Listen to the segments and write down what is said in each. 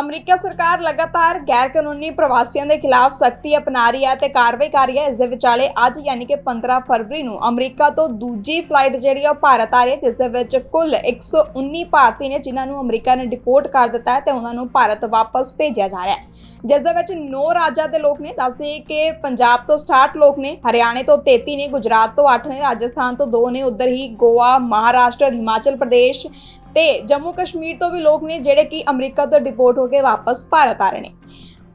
America ਸਰਕਾਰ ਲਗਾਤਾਰ ਗੈਰ ਕਾਨੂੰਨੀ ਪ੍ਰਵਾਸੀਆਂ ਦੇ ਖਿਲਾਫ ਸਖਤੀ ਅਪਣਾ ਰਹੀ ਹੈ ਤੇ ਕਾਰਵਾਈ ਕਰ ਰਹੀ ਹੈ। ਇਸ ਦੇ ਵਿਚਾਲੇ ਅੱਜ ਯਾਨੀ ਕਿ 15 ਫਰਵਰੀ ਨੂੰ ਅਮਰੀਕਾ ਤੋਂ ਦੂਜੀ ਫਲਾਈਟ ਜਿਹੜੀ ਆ ਉਹ ਭਾਰਤ ਆ ਰਹੀ ਹੈ, ਜਿਸ ਦੇ ਵਿੱਚ ਕੁੱਲ 119 ਭਾਰਤੀ ਨੇ ਜਿਨ੍ਹਾਂ ਨੂੰ ਅਮਰੀਕਾ ਨੇ ਡਿਪੋਰਟ ਕਰ ਦਿੱਤਾ ਹੈ ਤੇ ਉਹਨਾਂ ਨੂੰ ਭਾਰਤ ਵਾਪਸ ਭੇਜਿਆ ਜਾ ਰਿਹਾ ਹੈ। ਜਿਸ ਦੇ ਵਿੱਚ 9 ਰਾਜਾਂ ਦੇ ਲੋਕ ਨੇ ਦੱਸਦੇ ਕਿ ਪੰਜਾਬ ਤੋਂ 67 ਲੋਕ ਨੇ, ਹਰਿਆਣੇ ਤੋਂ 33 ਨੇ, ਗੁਜਰਾਤ ਤੋਂ 8 ਨੇ, ਰਾਜਸਥਾਨ ਤੋਂ 2 ਨੇ, ਉਧਰ ਹੀ ਗੋਆ, ਮਹਾਰਾਸ਼ਟਰ, ਹਿਮਾਚਲ ਪ੍ਰਦੇਸ਼ ਤੇ ਜੰਮੂ ਕਸ਼ਮੀਰ ਤੋਂ ਵੀ ਲੋਕ ਨੇ ਜਿਹੜੇ ਕਿ ਅਮਰੀਕਾ ਤੋਂ ਡਿਪੋਰਟ ਹੋ ਕੇ ਵਾਪਸ ਭਾਰਤ ਆ ਰਹੇ ਨੇ।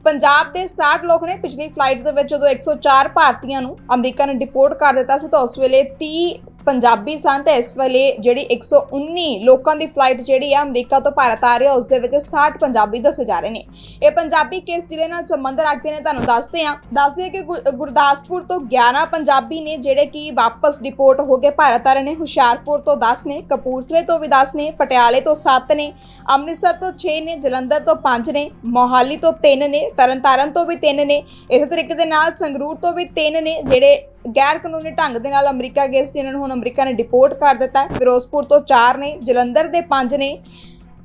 ਪੰਜਾਬ ਦੇ 67 ਲੋਕ ਨੇ ਪਿਛਲੀ ਫਲਾਈਟ ਦੇ ਵਿੱਚ ਜਦੋਂ 104 ਭਾਰਤੀਆਂ ਨੂੰ ਅਮਰੀਕਾ ਨੇ ਡਿਪੋਰਟ ਕਰ ਦਿੱਤਾ ਸੀ ਤਾਂ ਉਸ ਵੇਲੇ 30 ਪੰਜਾਬੀ ਸਨ ਤੇ ਇਸ ਵੇਲੇ ਜਿਹੜੀ 119 ਲੋਕਾਂ ਦੀ ਫਲਾਈਟ ਜਿਹੜੀ ਆ ਅਮਰੀਕਾ ਤੋਂ ਭਾਰਤ ਆ ਰਹੀ ਹੈ ਉਸ ਦੇ ਵਿੱਚ 60 ਪੰਜਾਬੀ ਦੱਸੇ ਜਾ ਰਹੇ ਨੇ। ਇਹ ਪੰਜਾਬੀ ਕਿਸ ਜ਼ਿਲ੍ਹੇ ਨਾਲ ਸੰਬੰਧ ਰੱਖਦੇ ਨੇ ਤੁਹਾਨੂੰ ਦੱਸਦੇ ਹਾਂ। ਦੱਸਦੇ ਕਿ ਗੁ- ਗੁਰਦਾਸਪੁਰ ਤੋਂ 11 ਪੰਜਾਬੀ ਨੇ ਜਿਹੜੇ ਕਿ ਵਾਪਸ ਡਿਪੋਰਟ ਹੋ ਕੇ ਭਾਰਤ ਆ ਰਹੇ ਨੇ। ਹੁਸ਼ਿਆਰਪੁਰ ਤੋਂ 10 ਨੇ, ਕਪੂਰਥਲੇ ਤੋਂ ਵੀ 10 ਨੇ, ਪਟਿਆਲੇ ਤੋਂ 7 ਨੇ, ਅੰਮ੍ਰਿਤਸਰ ਤੋਂ 6 ਨੇ, ਜਲੰਧਰ ਤੋਂ 5 ਨੇ, ਮੋਹਾਲੀ ਤੋਂ 3 ਨੇ, ਤਰਨਤਾਰਨ ਤੋਂ ਵੀ 3 ਨੇ। ਇਸੇ ਤਰੀਕੇ ਦੇ ਨਾਲ ਸੰਗਰੂਰ ਤੋਂ ਵੀ 3 ਨੇ ਜਿਹੜੇ ਗੈਰ ਕਾਨੂੰਨੀ ਢੰਗ ਦੇ ਨਾਲ ਅਮਰੀਕਾ ਗਏ ਸੀ, ਜਿਨ੍ਹਾਂ ਨੂੰ ਹੁਣ ਅਮਰੀਕਾ ਨੇ ਡਿਪੋਰਟ ਕਰ ਦਿੱਤਾ ਹੈ। ਫਿਰੋਜ਼ਪੁਰ ਤੋਂ 4 ਨੇ, ਜਲੰਧਰ ਦੇ 5 ਨੇ।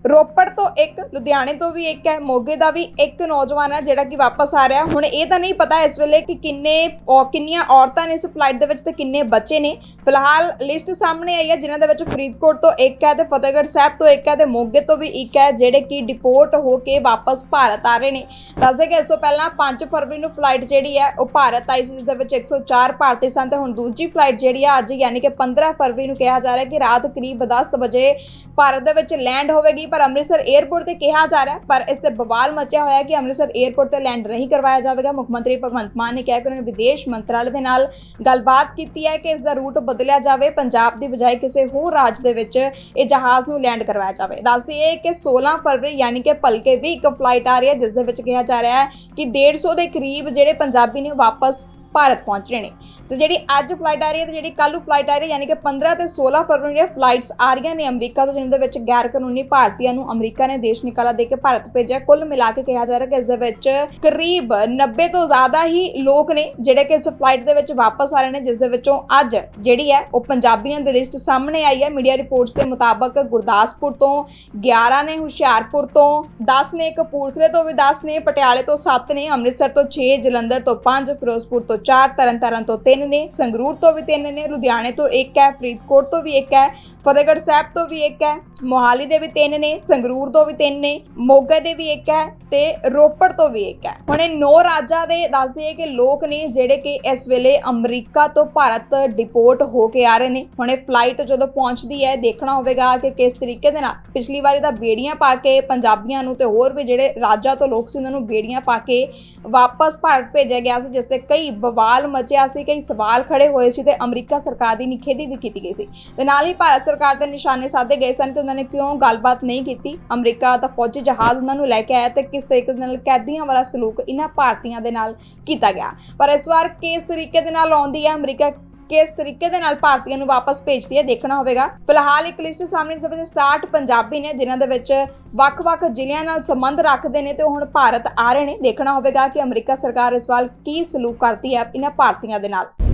ਰੋਪੜ ਤੋਂ ਇੱਕ, ਲੁਧਿਆਣੇ ਤੋਂ ਵੀ ਇੱਕ ਹੈ, ਮੋਗੇ ਦਾ ਵੀ ਇੱਕ ਨੌਜਵਾਨ ਹੈ ਜਿਹੜਾ ਕਿ ਵਾਪਸ ਆ ਰਿਹਾ। ਹੁਣ ਇਹ ਤਾਂ ਨਹੀਂ ਪਤਾ ਇਸ ਵੇਲੇ ਕਿ ਕਿੰਨੇ ਔ- ਕਿੰਨੀਆਂ ਔਰਤਾਂ ਨੇ ਇਸ ਫਲਾਈਟ ਦੇ ਵਿੱਚ ਤੇ ਕਿੰਨੇ ਬੱਚੇ ਨੇ। ਫਿਲਹਾਲ ਲਿਸਟ ਸਾਹਮਣੇ ਆਈ ਹੈ, ਜਿਨ੍ਹਾਂ ਦੇ ਵਿੱਚ ਫਰੀਦਕੋਟ ਤੋਂ ਇੱਕ ਹੈ ਤੇ ਫਤਿਹਗੜ੍ਹ ਸਾਹਿਬ ਤੋਂ ਇੱਕ ਹੈ ਤੇ ਮੋਗੇ ਤੋਂ ਵੀ ਇੱਕ ਹੈ, ਜਿਹੜੇ ਕਿ ਡਿਪੋਰਟ ਹੋ ਕੇ ਵਾਪਸ ਭਾਰਤ ਆ ਰਹੇ ਨੇ। ਦੱਸਦੇ ਕਿ ਇਸ ਤੋਂ ਪਹਿਲਾਂ 5 ਫਰਵਰੀ ਨੂੰ ਫਲਾਈਟ ਜਿਹੜੀ ਹੈ, ਉਹ ਭਾਰਤ ਆਈ ਸੀ, ਜਿਸ ਦੇ ਵਿੱਚ 104 ਭਾਰਤੀ ਸਨ ਤੇ ਹੁਣ ਦੂਜੀ ਫਲਾਈਟ ਜਿਹੜੀ ਆ, ਅੱਜ ਯਾਨੀ ਕਿ 15 ਫਰਵਰੀ ਨੂੰ ਕਿਹਾ ਜਾ ਰਿਹਾ ਕਿ ਰਾਤ ਕਰੀਬ 10 ਵਜੇ ਭਾਰਤ ਦੇ ਵਿੱਚ ਲੈਂਡ ਹੋਵੇਗੀ। ਪਰ ਅੰਮ੍ਰਿਤਸਰ 에ਅਰਪੋਰਟ ਤੇ ਕਿਹਾ ਜਾ ਰਿਹਾ ਪਰ ਇਸ ਤੇ ਬਵਾਲ ਮਚਿਆ ਹੋਇਆ ਕਿ ਅੰਮ੍ਰਿਤਸਰ 에ਅਰਪੋਰਟ ਤੇ ਲੈਂਡ ਨਹੀਂ ਕਰਵਾਇਆ ਜਾਵੇਗਾ। ਮੁੱਖ ਮੰਤਰੀ ਭਗਵੰਤ ਮਾਨ ਨੇ ਕਿਹਾ ਕਿ ਉਹਨਾਂ ਨੇ ਵਿਦੇਸ਼ ਮੰਤਰਾਲੇ ਦੇ ਨਾਲ ਗੱਲਬਾਤ ਕੀਤੀ ਹੈ ਕਿ ਇਸ ਦਾ ਰੂਟ ਬਦਲਿਆ ਜਾਵੇ। ਪੰਜਾਬ ਦੀ ਬਜਾਏ ਕਿਸੇ ਹੋਰ ਰਾਜ ਦੇ ਵਿੱਚ ਇਹ ਜਹਾਜ਼ ਨੂੰ ਲੈਂਡ ਕਰਵਾਇਆ ਜਾਵੇ। ਦੱਸ ਦਈਏ ਕਿ 16 ਫਰਵਰੀ ਯਾਨੀ ਕਿ ਭਲਕੇ ਵੀ ਇੱਕ ਫਲਾਈਟ ਆ ਰਹੀ ਹੈ, ਜਿਸ ਦੇ ਵਿੱਚ ਕਿਹਾ ਜਾ ਰਿਹਾ ਹੈ ਕਿ 150 ਦੇ ਕਰੀਬ ਜਿਹੜੇ ਪੰਜਾਬੀ ਨੇ ਵਾਪਸ ਭਾਰਤ ਪਹੁੰਚ ਰਹੇ ਨੇ। ਤੇ ਜਿਹੜੀ ਅੱਜ ਫਲਾਈਟ ਆ ਰਹੀ ਹੈ ਤੇ ਜਿਹੜੀ ਕੱਲ੍ਹ ਨੂੰ ਫਲਾਈਟ ਆ ਰਹੀ ਹੈ, ਯਾਨੀ ਕਿ 15 ਤੇ 16 ਫਰਵਰੀ ਦੀਆਂ ਫਲਾਈਟਸ ਆ ਰਹੀਆਂ ਨੇ ਅਮਰੀਕਾ ਤੋਂ, ਜਿਨ੍ਹਾਂ ਦੇ ਵਿੱਚ ਗੈਰ ਕਾਨੂੰਨੀ ਭਾਰਤੀਆਂ ਨੂੰ ਅਮਰੀਕਾ ਨੇ ਦੇਸ਼ ਨਿਕਾਲਾ ਦੇ ਕੇ ਭਾਰਤ ਭੇਜਿਆ ਕੁੱਲ ਮਿਲਾ ਕੇ ਕਿਹਾ ਜਾ ਰਿਹਾ ਕਿ ਇਸ ਦੇ ਵਿੱਚ ਕਰੀਬ 90 ਤੋਂ ਜ਼ਿਆਦਾ ਹੀ ਲੋਕ ਨੇ ਜਿਹੜੇ ਕਿ ਇਸ ਫਲਾਈਟ ਦੇ ਵਿੱਚ ਵਾਪਸ ਆ ਰਹੇ ਨੇ, ਜਿਸ ਦੇ ਵਿੱਚੋਂ ਅੱਜ ਜਿਹੜੀ ਹੈ ਉਹ ਪੰਜਾਬੀਆਂ ਦੀ ਲਿਸਟ ਸਾਹਮਣੇ ਆਈ ਹੈ। ਮੀਡੀਆ ਰਿਪੋਰਟਸ ਦੇ ਮੁਤਾਬਕ ਗੁਰਦਾਸਪੁਰ ਤੋਂ 11 ਨੇ, ਹੁਸ਼ਿਆਰਪੁਰ ਤੋਂ 10 ਨੇ, ਕਪੂਰਥਲੇ ਤੋਂ ਵੀ 10 ਨੇ, ਪਟਿਆਲੇ ਤੋਂ 7 ਨੇ, ਅੰਮ੍ਰਿਤਸਰ ਤੋਂ 6 ਜਲੰਧਰ ਤੋਂ 5 ਫਿਰੋਜ਼ਪੁਰ ਤੋਂ 4 ਤਰਨਤਾਰਨ ਤੋਂ 3 ਨੇ, ਸੰਗਰੂਰ ਤੋਂ ਵੀ 3 ਨੇ, ਲੁਧਿਆਣੇ ਤੋਂ 1 ਹੈ, ਫਰੀਦਕੋਟ ਤੋਂ ਵੀ 1 ਹੈ, ਫਤਿਹਗੜ੍ਹ ਸਾਹਿਬ ਤੋਂ ਵੀ 1 ਹੈ, ਮੋਹਾਲੀ ਦੇ ਵੀ 3 ਨੇ, ਸੰਗਰੂਰ ਤੋਂ ਵੀ 3 ਨੇ, ਮੋਗਾ ਦੇ ਵੀ 1 ਹੈ ਤੇ ਰੋਪੜ ਤੋਂ ਵੀ ਇੱਕ ਹੈ। ਹੁਣ ਇਹ ਨੌ ਰਾਜਾਂ ਦੇ ਦੱਸਦੇ ਹੈ ਕਿ ਲੋਕ ਨੇ ਜਿਹੜੇ ਕਿ ਇਸ ਵੇਲੇ ਅਮਰੀਕਾ ਤੋਂ ਭਾਰਤ ਡਿਪੋਰਟ ਹੋ ਕੇ ਆ ਰਹੇ ਨੇ। ਹੁਣ ਇਹ ਫਲਾਈਟ ਜਦੋਂ ਪਹੁੰਚਦੀ ਹੈ, ਦੇਖਣਾ ਹੋਵੇਗਾ ਕਿ ਕਿਸ ਤਰੀਕੇ ਦੇ ਨਾਲ। ਪਿਛਲੀ ਵਾਰੀ ਤਾਂ ਬੇੜੀਆਂ ਪਾ ਕੇ ਪੰਜਾਬੀਆਂ ਨੂੰ ਤੇ ਹੋਰ ਵੀ ਜਿਹੜੇ ਰਾਜਾਂ ਤੋਂ ਲੋਕ ਸੀ, ਉਹਨਾਂ ਨੂੰ ਬੇੜੀਆਂ ਪਾ ਕੇ ਵਾਪਸ ਭਾਰਤ ਭੇਜਿਆ ਗਿਆ ਸੀ, ਜਿਸ ਤੇ ਕਈ ਬਵਾਲ ਮਚਿਆ ਸੀ, ਕਈ ਸਵਾਲ ਖੜੇ ਹੋਏ ਸੀ ਤੇ ਅਮਰੀਕਾ ਸਰਕਾਰ ਦੀ ਨਿਖੇਧੀ ਵੀ ਕੀਤੀ ਗਈ ਸੀ। ਤੇ ਨਾਲ ਹੀ ਭਾਰਤ ਸਰਕਾਰ ਦੇ ਨਿਸ਼ਾਨੇ ਸਾਧੇ ਗਏ ਸਨ ਕਿ ਉਹਨਾਂ ਨੇ ਕਿਉਂ ਗੱਲਬਾਤ ਨਹੀਂ ਕੀਤੀ। ਅਮਰੀਕਾ ਦਾ ਫੌਜੀ ਜਹਾਜ਼ ਉਹਨਾਂ ਨੂੰ ਲੈ ਕੇ ਆਇਆ ਤੇ ਕਿਸ ਤਰੀਕੇ ਦੇ ਨਾਲ ਕੈਦੀਆਂ ਵਾਲਾ ਸਲੂਕ ਇਹਨਾਂ ਭਾਰਤੀਆਂ ਦੇ ਨਾਲ ਕੀਤਾ ਗਿਆ। ਪਰ ਇਸ ਵਾਰ ਕਿਸ ਤਰੀਕੇ ਦੇ ਨਾਲ ਆਉਂਦੀ ਹੈ? ਅਮਰੀਕਾ ਕਿਸ ਤਰੀਕੇ ਦੇ ਨਾਲ ਭਾਰਤੀਆਂ ਨੂੰ ਵਾਪਸ ਭੇਜਦੀ ਹੈ? ਦੇਖਣਾ ਹੋਵੇਗਾ। ਫਿਲਹਾਲ ਇੱਕ ਲਿਸਟ ਸਾਹਮਣੇ ਜਿਸ ਵਿੱਚ 67 ਪੰਜਾਬੀ ਨੇ, ਜਿਨ੍ਹਾਂ ਦੇ ਵਿੱਚ ਵੱਖ-ਵੱਖ ਜ਼ਿਲ੍ਹਿਆਂ ਨਾਲ ਸੰਬੰਧ ਰੱਖਦੇ ਨੇ ਤੇ ਹੁਣ ਭਾਰਤ ਆ ਰਹੇ ਨੇ। ਦੇਖਣਾ ਹੋਵੇਗਾ ਕਿ ਅਮਰੀਕਾ ਸਰਕਾਰ ਇਸ ਵਾਰ ਕੀ ਸਲੂਕ ਕਰਦੀ ਹੈ ਇਹਨਾਂ ਭਾਰਤੀਆਂ ਦੇ ਨਾਲ।